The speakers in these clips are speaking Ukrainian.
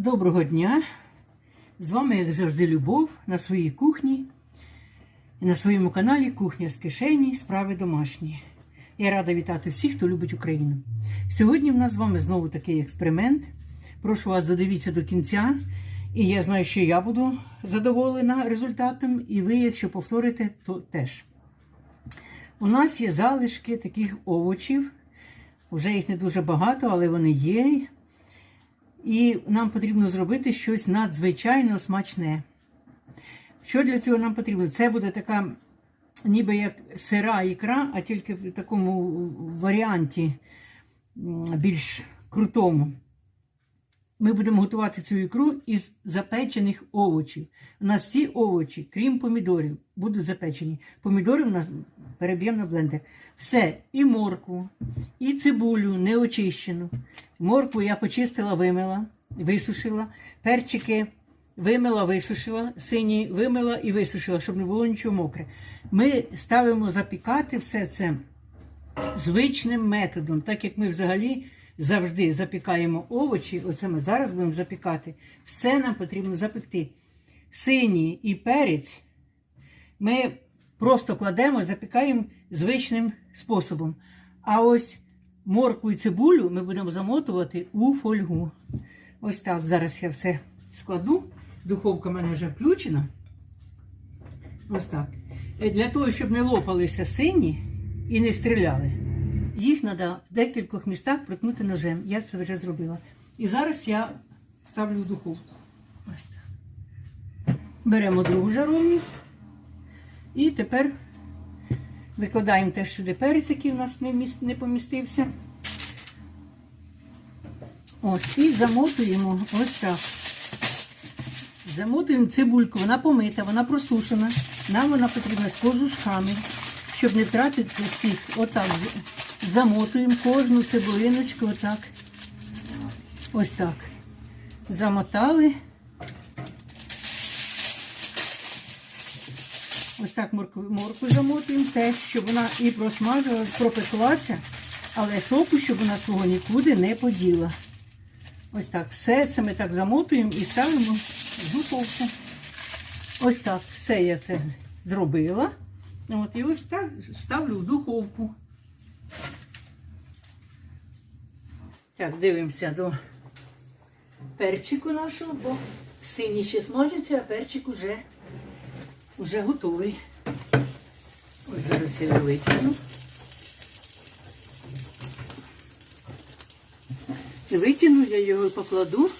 Доброго дня! З вами, як завжди, Любов на своїй кухні і на своєму каналі Кухня з кишені Справи домашні. Я рада вітати всіх, хто любить Україну. Сьогодні в нас з вами знову такий експеримент. Прошу вас додивіться до кінця. І я знаю, що я буду задоволена результатом, і ви, якщо повторите, то теж. У нас є залишки таких овочів. Уже їх не дуже багато, але вони є. І нам потрібно зробити щось надзвичайно смачне. Що для цього нам потрібно? Це буде така, ніби як сира ікра, а тільки в такому варіанті більш крутому. Ми будемо готувати цю ікру із запечених овочів. У нас всі овочі, крім помідорів, будуть запечені. Помідори у нас переб'ємо на блендер. Все, і моркву, і цибулю неочищену. Моркву я почистила, вимила, висушила. Перчики вимила, висушила, сині вимила і висушила, щоб не було нічого мокре. Ми ставимо запікати все це звичним методом, так як ми взагалі завжди запікаємо овочі, оце ми зараз будемо запікати, все нам потрібно запекти. Синій і перець ми просто кладемо, запікаємо звичним способом. А ось моркву і цибулю ми будемо замотувати у фольгу. Ось так. Зараз я все складу. Духовка в мене вже включена. Ось так. Е, Для того, щоб не лопалися сині і не стріляли, їх треба в декількох містах проткнути ножем. Я це вже зробила. І зараз я ставлю в духовку. Ось так. Беремо другу жаровню. І тепер викладаємо теж сюди перець, який у нас не, вміс- не помістився. Ось, і замотуємо ось так. Замотуємо цибульку, вона помита, вона просушена. Нам вона потрібна з кожушками, щоб не втратити всіх. Отак замотуємо кожну цибулиночку, отак. Ось так. Замотали. Ось так моркву, моркву замотуємо теж, щоб вона і просмажилась, пропеклася, але соку, щоб вона свого нікуди не поділа. Ось так. Все це ми так замотуємо і ставимо в духовку. Ось так. Все я це зробила. От, і ось так ставлю в духовку. Так, дивимося до перчику нашого, бо синій ще смажиться, а перчик уже, уже готовий. Ось зараз я його витягну. І витягну, я його і покладу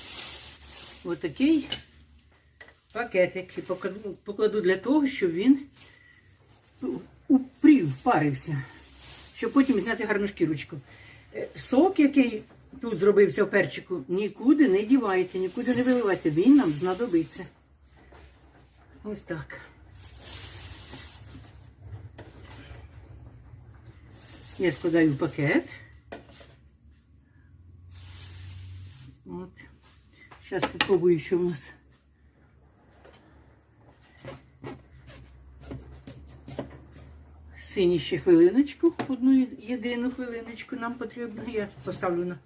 в отакий пакетик. І покладу, для того, щоб він упрів, впарився, щоб потім зняти гарну шкірочку. Е, Сок, який тут зробився в перчику, нікуди не дівайте, нікуди не виливайте. Він нам знадобиться. Ось так. Я складаю в пакет. От. Зараз спробую, що в нас. Синій ще хвилиночку, одну єдину хвилиночку нам потрібно. Я поставлю на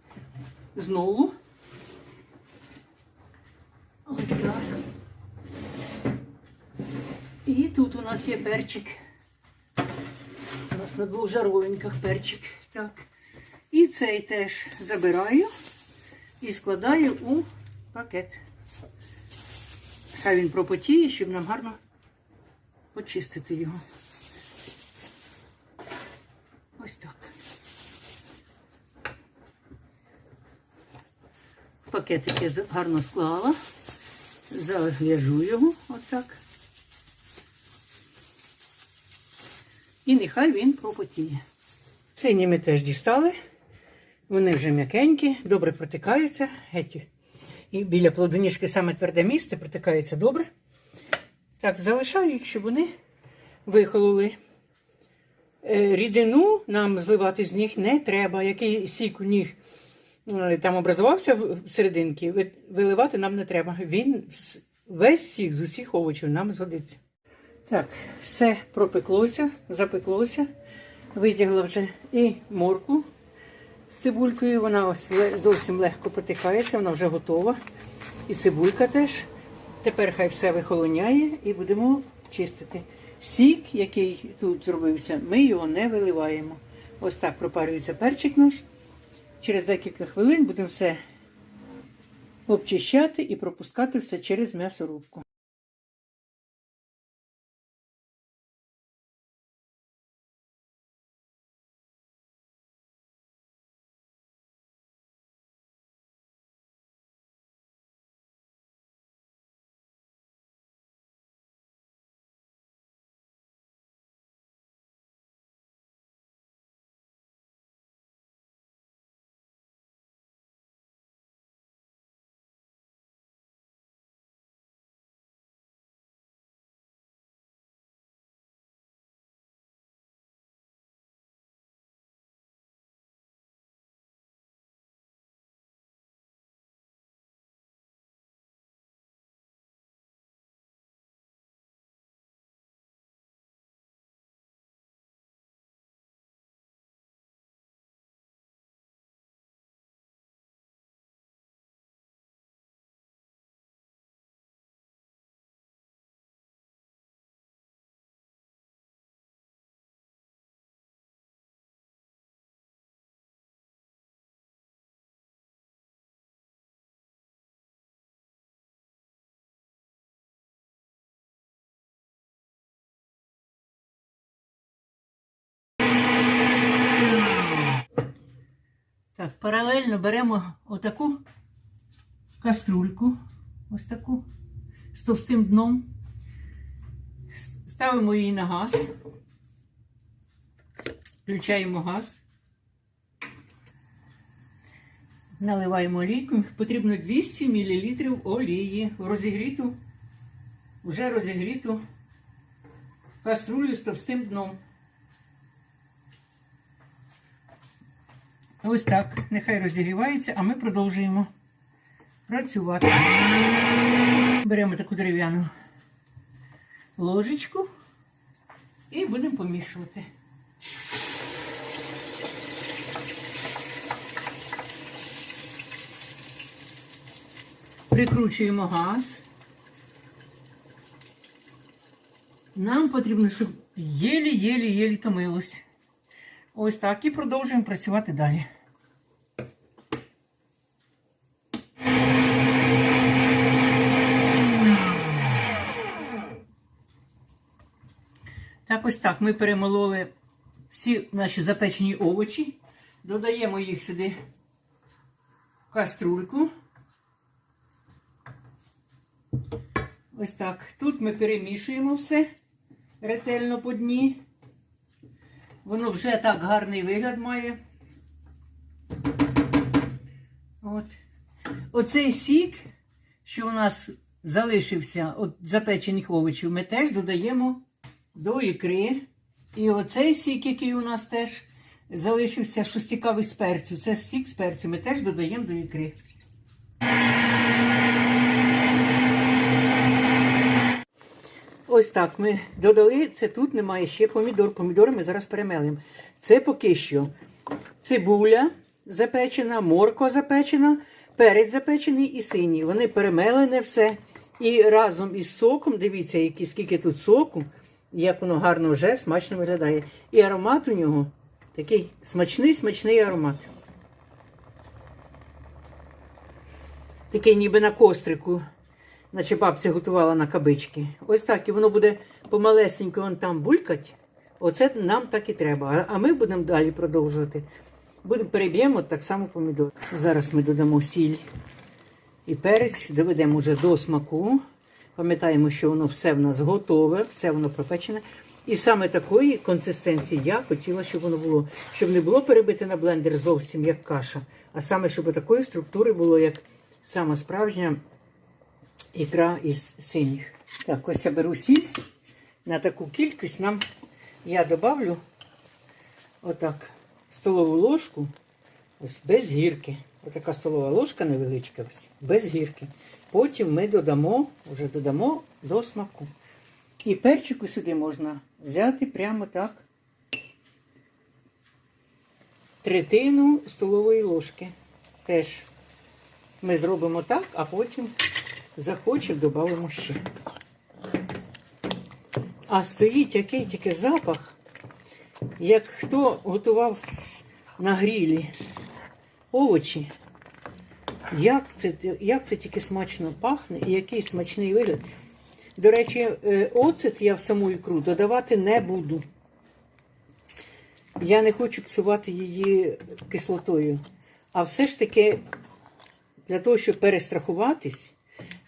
знову. Ось так. І тут у нас є перчик. На двох жаровинках перчик. Так. І цей теж забираю і складаю у пакет. Хай він пропотіє, щоб нам гарно почистити його. Ось так. Пакетик я гарно склала, зав'яжу його отак. І нехай він пропотіє. Сині ми теж дістали. Вони вже м'якенькі, добре протикаються. Геть. І біля плодоніжки саме тверде місце протикається добре. Так, залишаю їх, щоб вони вихололи. Е, Рідину нам зливати з них не треба. Який сік у них е, там образувався в ви- виливати нам не треба. Він весь сік з усіх овочів нам згодиться. Так, все пропеклося, запеклося. Витягла вже і морку з цибулькою. Вона ось зовсім легко протикається, вона вже готова. І цибулька теж. Тепер хай все вихолоняє і будемо чистити. Сік, який тут зробився, ми його не виливаємо. Ось так пропарюється перчик наш. Через декілька хвилин будемо все обчищати і пропускати все через м'ясорубку. Так, паралельно беремо отаку каструльку, ось таку, з товстим дном. Ставимо її на газ. Включаємо газ. Наливаємо олійку. Потрібно 200 мл олії. Розігріту, вже розігріту каструлю з товстим дном. Ось так, нехай розігрівається, а ми продовжуємо працювати. Беремо таку дерев'яну ложечку і будемо помішувати. Прикручуємо газ. Нам потрібно, щоб єлі-єлі-єлі томилось. Ось так і продовжуємо працювати далі. Так, ось так. Ми перемололи всі наші запечені овочі. Додаємо їх сюди в каструльку. Ось так. Тут ми перемішуємо все ретельно по дні. Воно вже так гарний вигляд має. От. Оцей сік, що у нас залишився від запечених овочів, ми теж додаємо до ікри. І оцей сік, який у нас теж залишився, що стікавий з перцю, це сік з перцю, ми теж додаємо до ікри. Ось так ми додали. Це тут немає ще помідор. Помідори ми зараз перемелимо. Це поки що цибуля запечена, морква запечена, перець запечений і синій. Вони перемелене все. І разом із соком, дивіться, які, скільки тут соку, як воно гарно вже смачно виглядає. І аромат у нього такий смачний, смачний аромат. Такий ніби на кострику наче бабця готувала на кабички. Ось так, і воно буде помалесенько вон там булькать. Оце нам так і треба. А ми будемо далі продовжувати. Будемо переб'ємо так само помідор. Зараз ми додамо сіль і перець, доведемо вже до смаку. Пам'ятаємо, що воно все в нас готове, все воно пропечене. І саме такої консистенції я хотіла, щоб воно було, щоб не було перебите на блендер зовсім як каша, а саме, щоб такої структури було, як сама справжня ікра із синіх. Так, ось я беру сіль. На таку кількість нам я добавлю отак столову ложку, ось без гірки. Отака столова ложка невеличка, ось, без гірки. Потім ми додамо, вже додамо до смаку. І перчику сюди можна взяти прямо так. Третину столової ложки. Теж ми зробимо так, а потім захочемо, додамо ще. А стоїть який тільки запах, як хто готував на грілі овочі. Як це, як це тільки смачно пахне і який смачний вигляд. До речі, е, оцет я в саму ікру додавати не буду. Я не хочу псувати її кислотою. А все ж таки, для того, щоб перестрахуватись,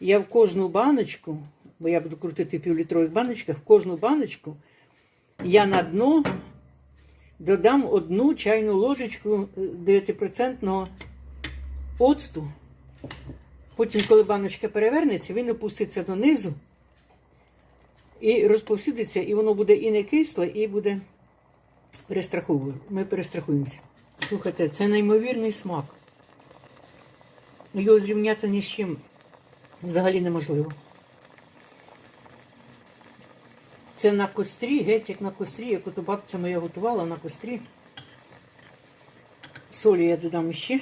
я в кожну баночку, бо я буду крутити півлітрових баночках, в кожну баночку я на дно додам одну чайну ложечку 9% оцту. Потім, коли баночка перевернеться, він опуститься донизу і розповсюдиться, і воно буде і не кисле, і буде перестраховую. Ми перестрахуємося. Слухайте, це неймовірний смак. Ну, Його зрівняти ні з чим взагалі неможливо. Це на кострі, геть як на кострі, як ото бабця моя готувала на кострі. Солі я додам ще.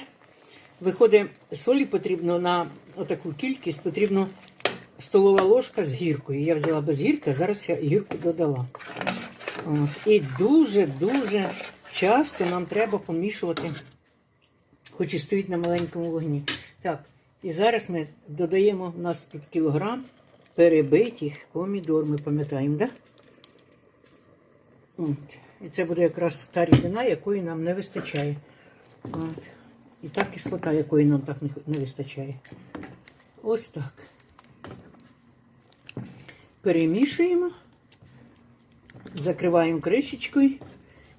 Виходить, солі потрібно на отаку кількість, потрібно столова ложка з гіркою. Я взяла без гірки, а зараз я гірку додала. От. І дуже-дуже часто нам треба помішувати, хоч і стоїть на маленькому вогні. Так, і зараз ми додаємо, у нас тут кілограм перебитих помідор, ми пам'ятаємо, так? Да? І це буде якраз та рідина, якої нам не вистачає. От. І та кислота, якої нам так не, вистачає. Ось так. Перемішуємо, закриваємо кришечкою.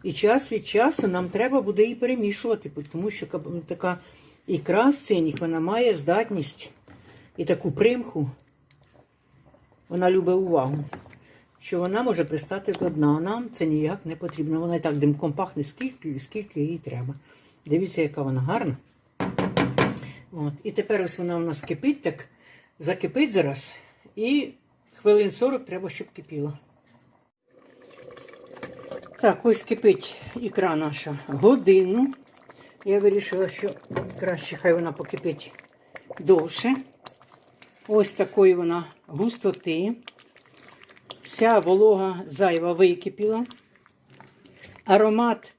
І час від часу нам треба буде її перемішувати, тому що така ікра з синіх, вона має здатність і таку примху. Вона любить увагу, що вона може пристати до дна. А Нам це ніяк не потрібно. Вона і так димком пахне скільки, скільки їй треба. Дивіться, яка вона гарна. От. І тепер ось вона у нас кипить, так закипить зараз. І хвилин 40 треба, щоб кипіла. Так, ось кипить ікра наша годину. Я вирішила, що краще хай вона покипить довше. Ось такої вона густоти. Вся волога зайва википіла. Аромат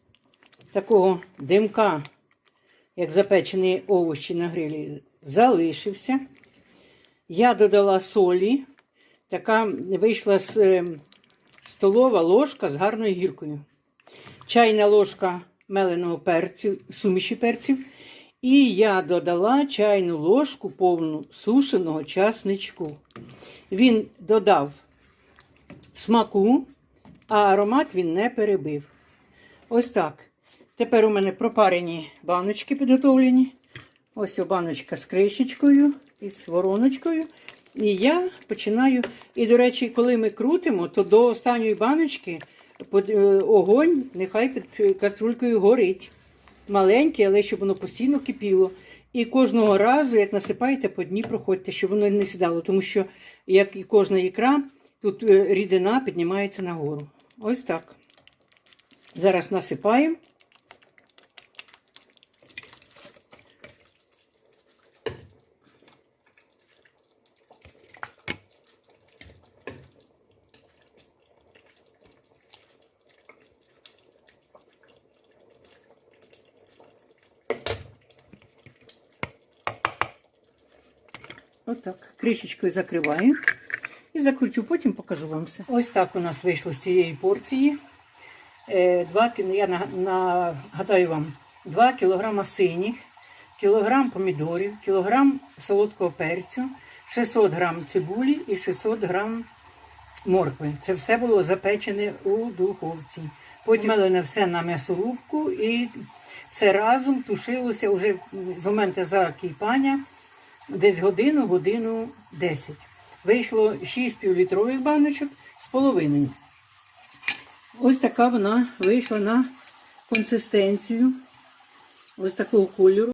такого димка, як запечені овочі на грилі, залишився. Я додала солі. Така вийшла з е, столова ложка з гарною гіркою. Чайна ложка меленого перцю, суміші перців. І я додала чайну ложку повну сушеного часничку. Він додав смаку, а аромат він не перебив. Ось так. Тепер у мене пропарені баночки підготовлені. Ось баночка з кришечкою і з вороночкою. І я починаю. І, до речі, коли ми крутимо, то до останньої баночки е, огонь нехай під каструлькою горить. Маленький, але щоб воно постійно кипіло. І кожного разу, як насипаєте, по дні проходьте, щоб воно не сідало. Тому що, як і кожна ікра, тут е, рідина піднімається нагору. Ось так. Зараз насипаємо. Отак. Кришечкою закриваю. І закручу, потім покажу вам все. Ось так у нас вийшло з цієї порції. Е, Два, я нагадаю вам 2 кг синіх, кілограм помідорів, кілограм солодкого перцю, 600 грам цибулі і 600 грам моркви. Це все було запечене у духовці. Потім мелене все на м'ясорубку і все разом тушилося вже з моменту закипання десь годину, годину 10. Вийшло 6 півлітрових баночок з половиною. Ось така вона вийшла на консистенцію. Ось такого кольору.